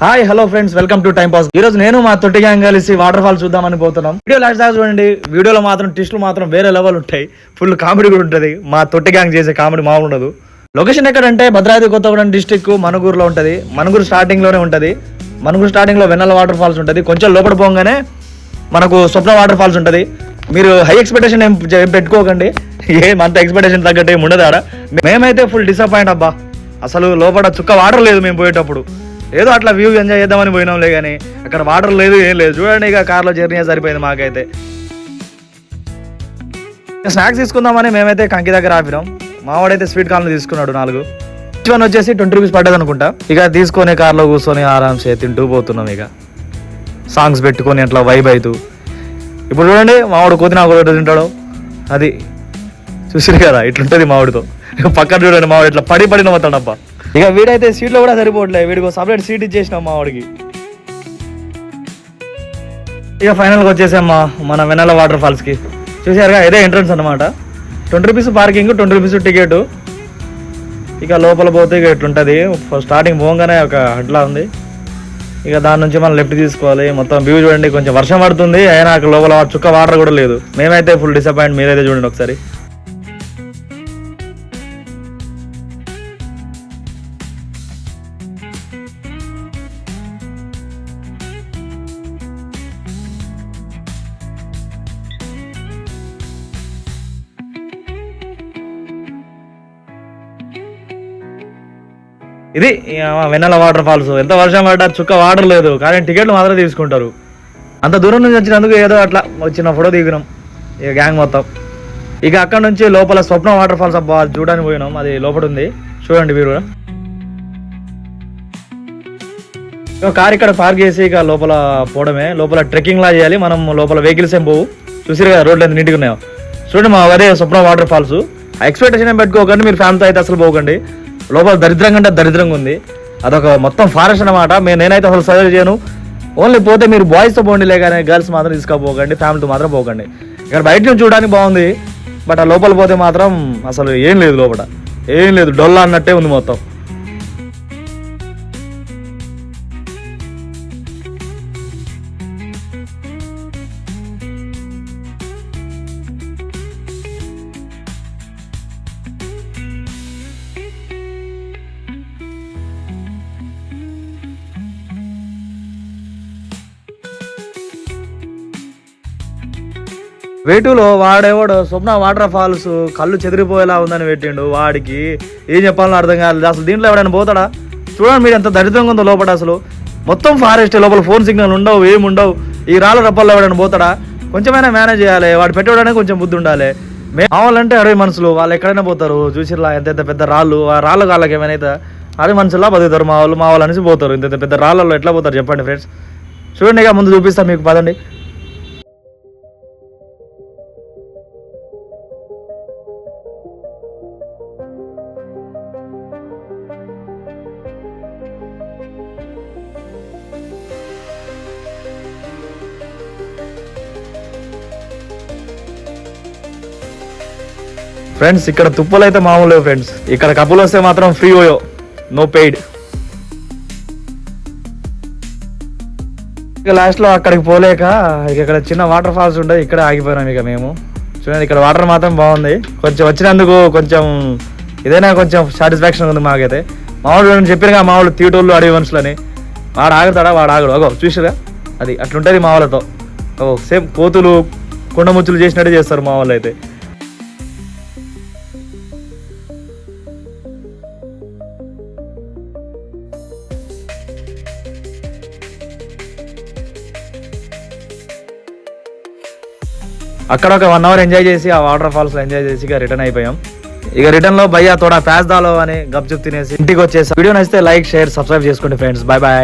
Hi hello friends welcome to time pass. ఈ రోజు నేను మా తొట్టి గ్యాంగ్ కలిసి వాటర్ ఫాల్ చూద్దామని పోతున్నాం. వీడియో లాస్ట్ దాకా చూడండి. వీడియోలో మాత్రం టిస్టులు మాత్రం వేరే లెవెల్ ఉంటాయి. ఫుల్ కామెడీ కూడా ఉంటుంది. మా తొట్టి గ్యాంగ్ చేసే కామెడీ మామూలు ఉండదు. లొకేషన్ ఎక్కడంటే భద్రాద్రి కొత్తగూడెం డిస్టిక్ మనుగూరులో ఉంటుంది. మనుగూరు స్టార్టింగ్లోనే ఉంటుంది. మనుగూరు స్టార్టింగ్లో వెన్నెల వాటర్ ఫాల్స్ ఉంటుంది. కొంచెం లోపల పోగానే మనకు స్వప్న వాటర్ ఫాల్స్ ఉంటుంది. మీరు హై ఎక్స్పెక్టేషన్ ఏం పెట్టుకోకండి. ఏం అంత ఎక్స్పెక్టేషన్ తగ్గట్టు ఏం ఉండదు ఆడ. మేమైతే ఫుల్ డిసప్పాయింట్ అబ్బా. అసలు లోపల చుక్క వాటర్ లేదు మేము పోయేటప్పుడు. ఏదో అట్లా వ్యూ ఎంజాయ్ చేద్దామని పోయినాంలే కానీ అక్కడ వాటర్ లేదు ఏం లేదు. చూడండి ఇక కార్లో జర్నీ సరిపోయింది మాకైతే. స్నాక్స్ తీసుకుందామని మేమైతే కంకి దగ్గర ఆపినాం. మావాడైతే స్వీట్ కార్లు తీసుకున్నాడు నాలుగు. వన్ వచ్చేసి ట్వంటీ రూపీస్ పడ్డది అనుకుంటా. ఇక తీసుకొని కార్లో కూర్చొని ఆరామ్సే తింటూ పోతున్నాం ఇక. సాంగ్స్ పెట్టుకొని అట్లా వైబ్ అవుతూ ఇప్పుడు చూడండి మావాడు కోతినా కూడా తింటాడు. అది చూసిరు కదా ఇట్లుంటుంది మామిడితో పక్కన చూడండి మావాడు ఇట్లా పడి పడిన పోతాడబ్బా ఇక వీడైతే సీట్లో కూడా సరిపోవట్లేదు వీడికి సపరేట్ సీట్ ఇచ్చేసినాం మావాడికి ఇక ఫైనల్గా వచ్చేసామ్మా మన వెనల వాటర్ ఫాల్స్కి చూసారుగా ఇదే ఎంట్రన్స్ అనమాట twenty rupees parking twenty rupees ticket ఇక లోపల పోతే ఇక ఇట్లుంటుంది స్టార్టింగ్ పోగానే ఒక హడ్లా ఉంది. ఇక దాని నుంచి మనం లెఫ్ట్ తీసుకోవాలి. మొత్తం వ్యూ చూడండి కొంచెం వర్షం పడుతుంది. అయినా అక్కడ లోపల చుక్క వాటర్ కూడా లేదు. మేమైతే ఫుల్ డిసప్పాయింట్ మీరైతే చూడండి ఒకసారి. ఇది వెన్నెల వాటర్ ఫాల్స్. ఎంత వర్షం పడ్డా చుక్క వాటర్ లేదు. కానీ టికెట్లు మాత్రం తీసుకుంటారు. అంత దూరం నుంచి వచ్చినందుకు ఏదో అట్లా వచ్చిన ఫోటో దిగినాం. ఇక గ్యాంగ్ మొత్తం. ఇక అక్కడ నుంచి లోపల స్వప్న వాటర్ ఫాల్స్ అబ్బా చూడడానికి పోయినాం. అది లోపల ఉంది. చూడండి మీరు కూడా. కార్ ఇక్కడ పార్క్ చేసి ఇక లోపల పోవడమే. లోపల ట్రెక్కింగ్ లా చేయాలి. మనం లోపల వెహికల్స్ ఏం పోవు. చూసిరు కదా రోడ్లు ఎంత నీట్గా ఉన్నాయో. చూడండి మా అదే స్వప్న వాటర్ ఫాల్స్. ఎక్స్పెక్టేషన్ ఏం పెట్టుకోకండి. మీరు ఫ్యామిలీతో అయితే అసలు పోకండి. లోపల దరిద్రంగా అంటే దరిద్రంగా ఉంది. అదొక మొత్తం ఫారెస్ట్ అనమాట మేము నేనైతే అసలు సజెస్ట్ చేయను. ఓన్లీ పోతే మీరు బాయ్స్తో పోండిలే కానీ గర్ల్స్ మాత్రం తీసుకుపోకండి ఫ్యామిలీతో మాత్రం పోకండి. ఇక్కడ బయట నుంచి చూడడానికి బాగుంది. బట్ ఆ లోపల పోతే మాత్రం అసలు ఏం లేదు లోపల. ఏం లేదు డొల్లా అన్నట్టే ఉంది మొత్తం. వేటూలో వాడేవాడు స్వప్న వాటర్ ఫాల్స్ కళ్ళు చెదిరిపోయేలా ఉందని పెట్టిండు వాడికి. ఏం చెప్పాలని అర్థం కాలేదు. అసలు దీంట్లో ఎవడైనా పోతాడా? చూడండి మీరు ఎంత దరిద్రంగా ఉందో లోపల అసలు. మొత్తం ఫారెస్ట్ లోపల ఫోన్ సిగ్నల్ ఉండవు ఏమి ఉండవు. ఈ రాళ్ళ రప్పల్లో ఎవడైనా పోతాడా? కొంచెమైనా మేనేజ్ చేయాలి. వాడు పెట్టడానికి కొంచెం బుద్ధి ఉండాలి. కావాలంటే మావాళ్ళంటే అరవై మనుషులు వాళ్ళు ఎక్కడైనా పోతారు. చూసిర్లా ఎంత ఎంత పెద్ద రాళ్ళు. ఆ రాళ్ళ కాళ్ళకి ఏమైనా అయితే అరవై మనుషుల్లా బతుకుతారు మా వాళ్ళు మా వాళ్ళు అనేసి పోతారు. ఇంత పెద్ద రాళ్ళల్లో ఎట్లా పోతారు చెప్పండి ఫ్రెండ్స్ చూడండి ఇక ముందు చూపిస్తాను మీకు. పదండి. ఫ్రెండ్స్ ఇక్కడ తుప్పలు అయితే మామూలు ఫ్రెండ్స్ ఇక్కడ కప్పులు వస్తే మాత్రం ఫ్రీ ఓయో. నో పెయిడ్ ఇక లాస్ట్లో అక్కడికి పోలేక ఇక్కడ చిన్న వాటర్ ఫాల్స్ ఉంటాయి ఇక్కడ ఆగిపోయినాం ఇక మేము. చూడండి ఇక్కడ వాటర్ మాత్రం బాగుంది. కొంచెం వచ్చినందుకు కొంచెం ఇదైనా కొంచెం సాటిస్ఫాక్షన్ ఉంది మాకైతే. మామూలు నేను చెప్పినగా మామూలు తీటోళ్ళు అడవి మనుషులని. వాడు ఆగుతాడా? వాడు ఆగడు. అగో చూసిరా అది అట్లుంటుంది మా వాళ్ళతో ఓ సేమ్ కోతులు కొండముచ్చులు చేసినట్టు చేస్తారు మా వాళ్ళు అయితే అక్కడ ఒక వన్ అవర్ ఎంజాయ్ చేసి ఆ వాటర్ ఫాల్స్లో ఎంజాయ్ చేసి ఇక రిటర్న్ అయిపోయాం. ఇక రిటర్న్లో భయ్యా తోడా ప్యాస్ దాలో అని గప్ తినేసి ఇంటికి వచ్చేసి. వీడియో నచ్చితే లైక్ షేర్ సబ్స్క్రైబ్ చేసుకోండి ఫ్రెండ్స్ బాయ్ బాయ్